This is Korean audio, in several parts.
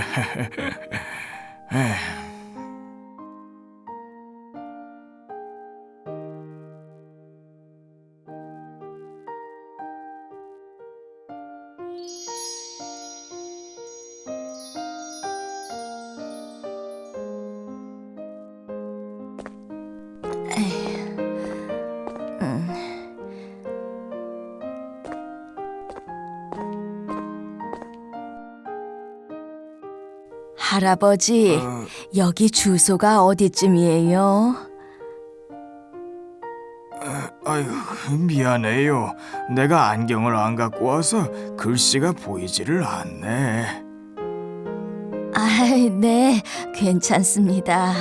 嘿嘿，哎。 할아버지, 어, 여기 주소가 어디쯤이에요? 아유 미안해요. 내가 안경을 안 갖고 와서 글씨가 보이지를 않네. 아, 네, 괜찮습니다.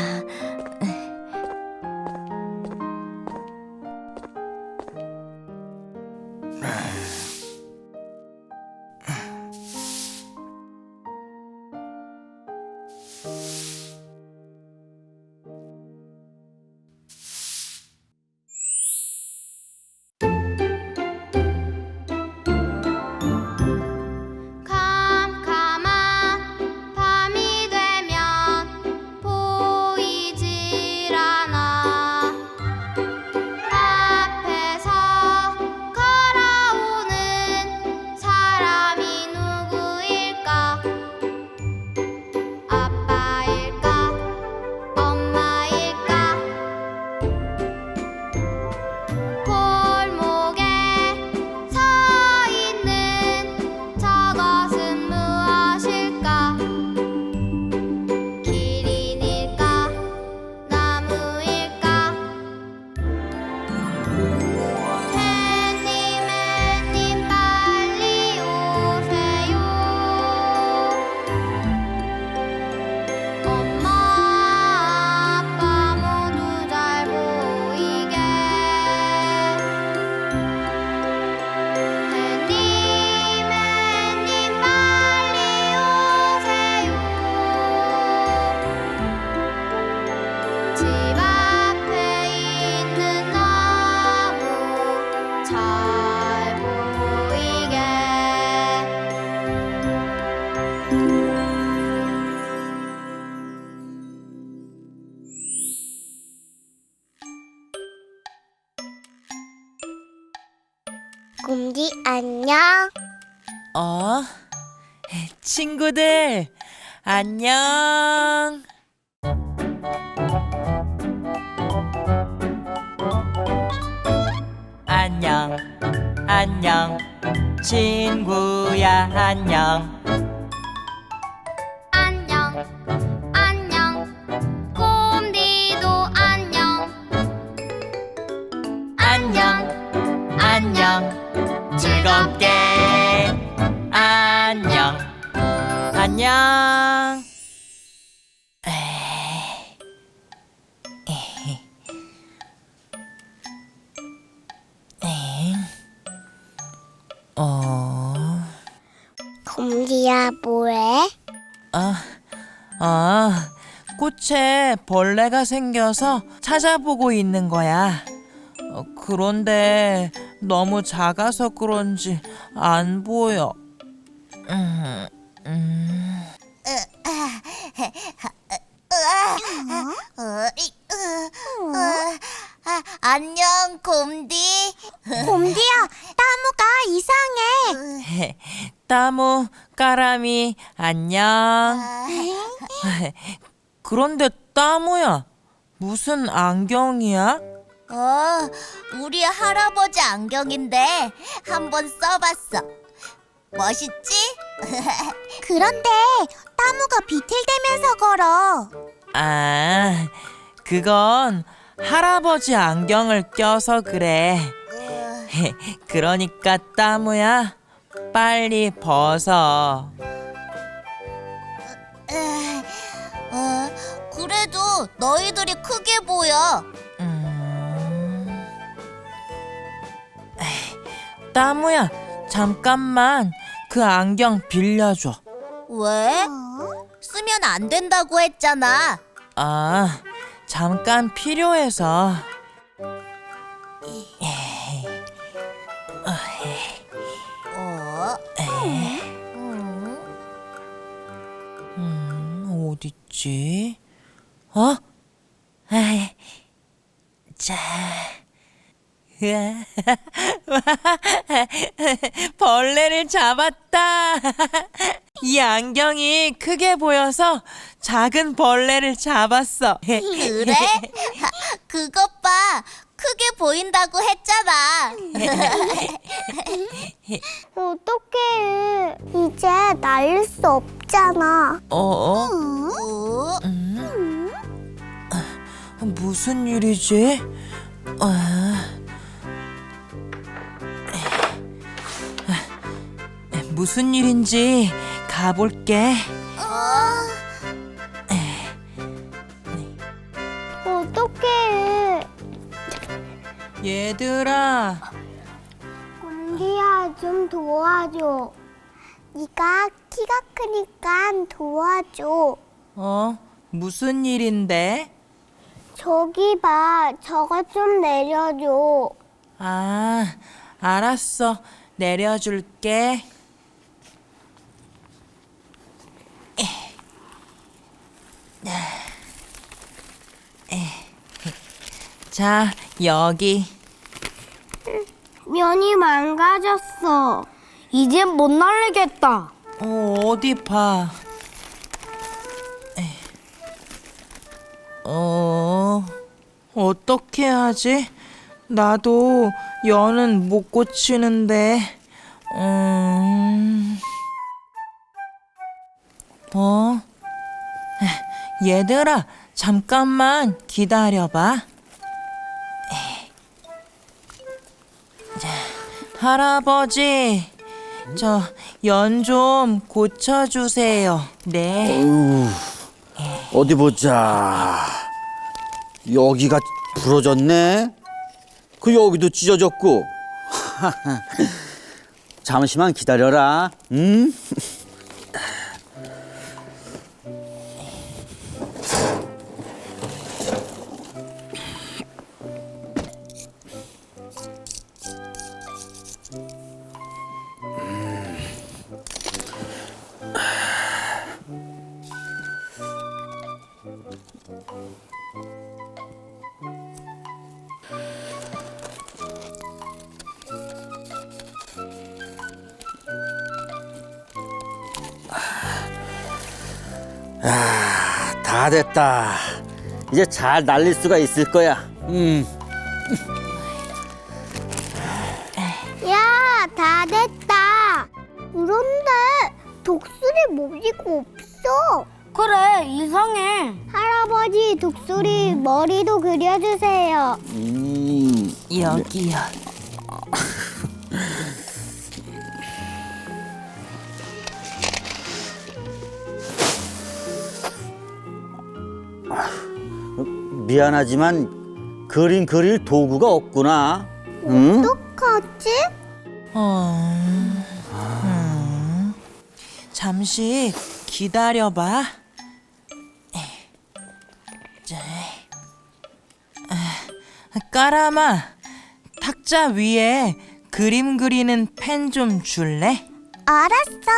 곰디 안녕 어? 친구들, 안녕. 안녕, 안녕, 친구야, 안녕. 안녕 안녕 곰디도 안녕 안녕, 안녕, 즐겁게, 안녕, 안녕. 어, 곰디야 뭐해? 아, 아, 꽃에 벌레가 생겨서 찾아보고 있는 거야. 어, 그런데 너무 작아서 그런지 안 보여. 음, 음. 안녕 곰디 곰디야 나무가 이상해 따무, 까라미, 안녕. 그런데 따무야, 무슨 안경이야? 어, 우리 할아버지 안경인데 한번 써봤어. 멋있지? 그런데 따무가 비틀대면서 걸어. 아, 그건 할아버지 안경을 껴서 그래. 그러니까 따무야, 빨리 벗어. 어, 그래도 너희들이 크게 보여. 따무야, 잠깐만 그 안경 빌려줘. 왜? 쓰면 안 된다고 했잖아. 아, 잠깐 필요해서. 어? 음. 음, 어딨지? 어? 아이, 자. 벌레를 잡았다. 이 안경이 크게 보여서 작은 벌레를 잡았어. 그래? 그것 봐. 크게 보인다고 했잖아. 어떡해. 이제 날릴 수 없잖아. 어? 어? 어? 음? 무슨 일이지? 아... 무슨 일인지 가볼게. 어떡해. 얘들아, 공기야 좀 도와줘. 네가 키가 크니까 도와줘. 어? 무슨 일인데? 저기 봐. 저거 좀 내려줘. 아, 알았어. 내려줄게. 자, 여기. 면이 망가졌어. 이젠 못 날리겠다. 어, 어디 봐. 에. 어, 어떻게 하지? 나도 연은 못 고치는데, 음, 어? 에, 얘들아, 잠깐만 기다려봐. 에. 자, 할아버지, 저 연 좀 고쳐주세요. 네. 어휴, 어디 보자. 여기가 부러졌네. 그 여기도 찢어졌고. 잠시만 기다려라. 응? 다 됐다. 이제 잘 날릴 수가 있을 거야. 음. 야, 다 됐다. 그런데 독수리 머리가 없어. 그래, 이상해. 할아버지 독수리 머리도 그려주세요. 음. 여기요. 미안하지만 그림 그릴 도구가 없구나. 응? 어떡하지? 어... 음, 잠시 기다려봐. 자, 아, 까라마, 탁자 위에 그림 그리는 펜 좀 줄래? 알았어.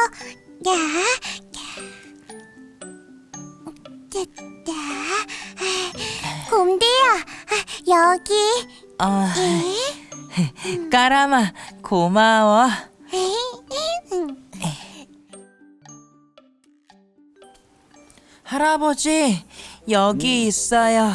야, 야, 야. 곰디야, 여기. 어, 까라마, 고마워. 할아버지, 여기 있어요.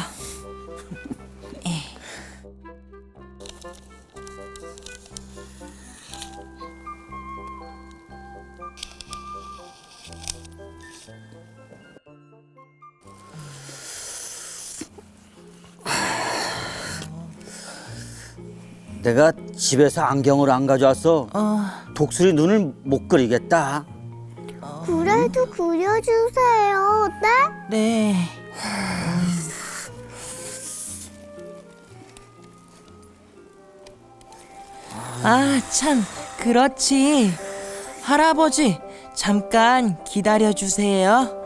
내가 집에서 안경을 안 가져와서 어, 독수리 눈을 못 그리겠다. 그래도 그려주세요. 네? 네. 아, 참, 그렇지. 할아버지, 잠깐 기다려 주세요.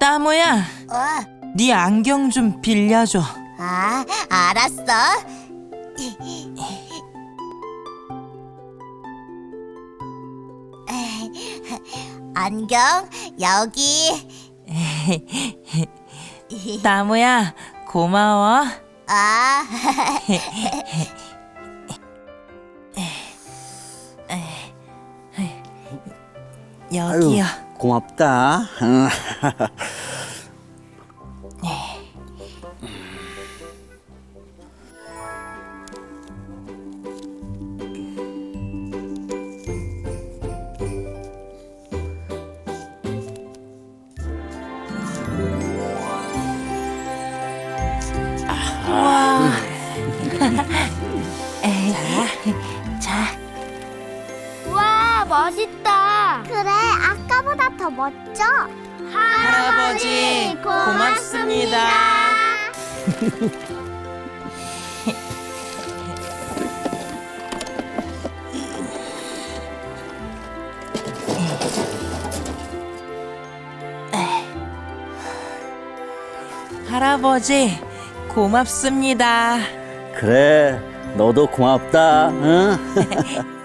따모야, 어. 네 안경 좀 빌려줘. 아, 알았어. 안경 여기. 따모야, 고마워. 아, 여기요. 고맙다. 멋있다. 그래, 아까보다 더 멋져. 할아버지, 고맙습니다. 할아버지, 고맙습니다. 그래, 너도 고맙다. 응?